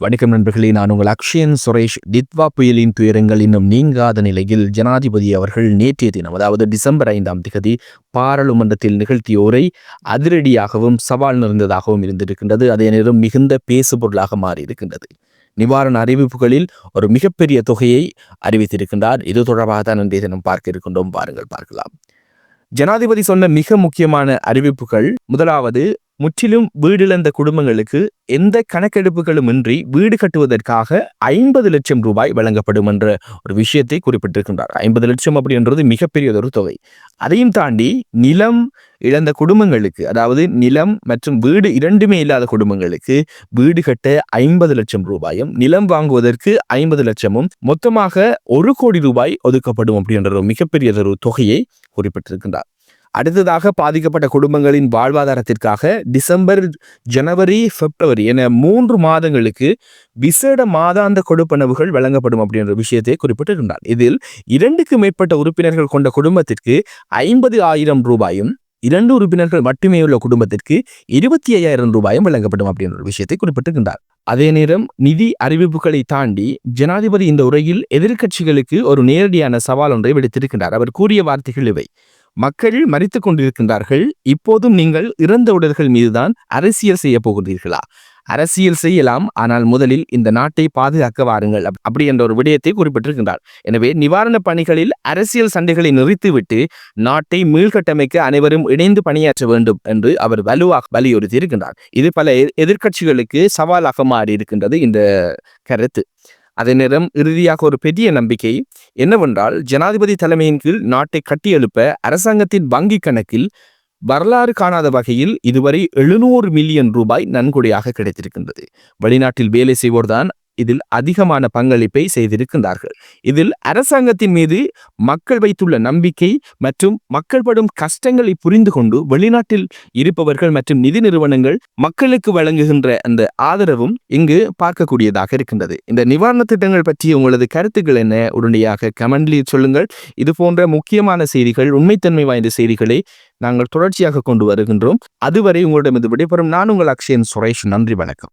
வணக்கம் நண்பர்களே நான் உங்கள் அக்ஷயன் சுரேஷ். டித்வா புயலின் துயரங்கள் இன்னும் நீங்காத நிலையில் ஜனாதிபதி அவர்கள் நேற்றைய தினம் அதாவது டிசம்பர் ஐந்தாம் திகதி பாராளுமன்றத்தில் நிகழ்த்திய உரை அதிரடியாகவும் சவால் நிறைந்ததாகவும் இருந்திருக்கின்றது. அதே நேரம் மிகுந்த பேசுபொருளாக மாறியிருக்கின்றது. நிவாரண அறிவிப்புகளில் ஒரு மிகப்பெரிய தொகையை அறிவித்திருக்கின்றார். இது தொடர்பாக தான் இன்றைய தினம் பார்க்க இருக்கின்றோம். பாருங்கள் பார்க்கலாம். ஜனாதிபதி சொன்ன மிக முக்கியமான அறிவிப்புகள் முதலாவது முற்றிலும் வீடிழந்த குடும்பங்களுக்கு எந்த கணக்கெடுப்புகளும் இன்றி வீடு கட்டுவதற்காக ஐம்பது லட்சம் ரூபாய் வழங்கப்படும் என்ற ஒரு விஷயத்தை குறிப்பிட்டிருக்கின்றார். ஐம்பது லட்சம் அப்படின்றது மிகப்பெரியதொரு தொகை. அதையும் தாண்டி நிலம் இழந்த குடும்பங்களுக்கு அதாவது நிலம் மற்றும் வீடு இரண்டுமே இல்லாத குடும்பங்களுக்கு வீடு கட்ட ஐம்பது லட்சம் ரூபாயும் நிலம் வாங்குவதற்கு ஐம்பது லட்சமும் மொத்தமாக ஒரு கோடி ரூபாய் ஒதுக்கப்படும் அப்படின்ற ஒரு மிகப்பெரியதொரு தொகையை குறிப்பிட்டிருக்கின்றார். அடுத்ததாக பாதிக்கப்பட்ட குடும்பங்களின் வாழ்வாதாரத்திற்காக டிசம்பர் ஜனவரி பிப்ரவரி என மூன்று மாதங்களுக்கு விசேட மாதாந்த கொடுப்பனவுகள் வழங்கப்படும் அப்படின்ற விஷயத்தை குறிப்பிட்டிருந்தார். இதில் இரண்டுக்கு மேற்பட்ட உறுப்பினர்கள் கொண்ட குடும்பத்திற்கு ஐம்பது ஆயிரம் ரூபாயும் இரண்டு உறுப்பினர்கள் மட்டுமே உள்ள குடும்பத்திற்கு இருபத்தி ஐயாயிரம் ரூபாயும் வழங்கப்படும் அப்படின்ற ஒரு விஷயத்தை குறிப்பிட்டிருக்கின்றார் அதே நேரம் நிதி அறிவிப்புகளை தாண்டி ஜனாதிபதி இந்த உரையில் எதிர்க்கட்சிகளுக்கு ஒரு நேரடியான சவால் ஒன்றை விடுத்திருக்கின்றார். அவர் கூறிய வார்த்தைகள் இவை. மக்கள் மறித்து கொண்டிருக்கின்றார்கள். இப்போதும் நீங்கள் இறந்த உடல்கள் மீதுதான் அரசியல் செய்ய போகிறீர்களா அரசியல் செய்யலாம் ஆனால் முதலில் இந்த நாட்டை பாதுகாக்க வாருங்கள் அப்படி என்ற ஒரு விடயத்தை குறிப்பிட்டிருக்கின்றார். எனவே நிவாரணப் பணிகளில் அரசியல் சண்டைகளை நிறுத்திவிட்டு நாட்டை மீள்கட்டமைக்க அனைவரும் இணைந்து பணியாற்ற வேண்டும் என்று அவர் வலுவாக வலியுறுத்தி இருக்கின்றார் இது பல எதிர்கட்சிகளுக்கு சவாலாக மாறி இருக்கின்றது இந்த கருத்து. அதே நேரம் இறுதியாக ஒரு பெரிய நம்பிக்கை. என்னவென்றால் ஜனாதிபதி தலைமையின் கீழ் நாட்டை கட்டியெழுப்ப அரசாங்கத்தின் வங்கி கணக்கில் வரலாறு காணாத வகையில் இதுவரை எழுநூறு மில்லியன் ரூபாய் நன்கொடையாக கிடைத்திருக்கின்றது. வெளிநாட்டில் வேலை செய்வோர்தான் இதில் அதிகமான பங்களிப்பை செய்திருக்கின்றார்கள். இதில் அரசாங்கத்தின் மீது மக்கள் வைத்துள்ள நம்பிக்கை மற்றும் மக்கள் படும் கஷ்டங்களை புரிந்து கொண்டு வெளிநாட்டில் இருப்பவர்கள் மற்றும் நிதி நிறுவனங்கள் மக்களுக்கு வழங்குகின்ற அந்த ஆதரவும் இங்கு பார்க்கக்கூடியதாக இருக்கின்றது. இந்த நிவாரண திட்டங்கள் பற்றி உங்களது கருத்துக்கள் என்ன? உடனடியாக கமெண்ட்லில் சொல்லுங்கள். இது போன்ற முக்கியமான செய்திகள் உண்மைத்தன்மை வாய்ந்த செய்திகளை நாங்கள் தொடர்ச்சியாக கொண்டு வருகின்றோம். அதுவரை உங்களிடமிருந்து விடைபெறும் நான் உங்கள் அக்ஷயன் சுரேஷ். நன்றி வணக்கம்.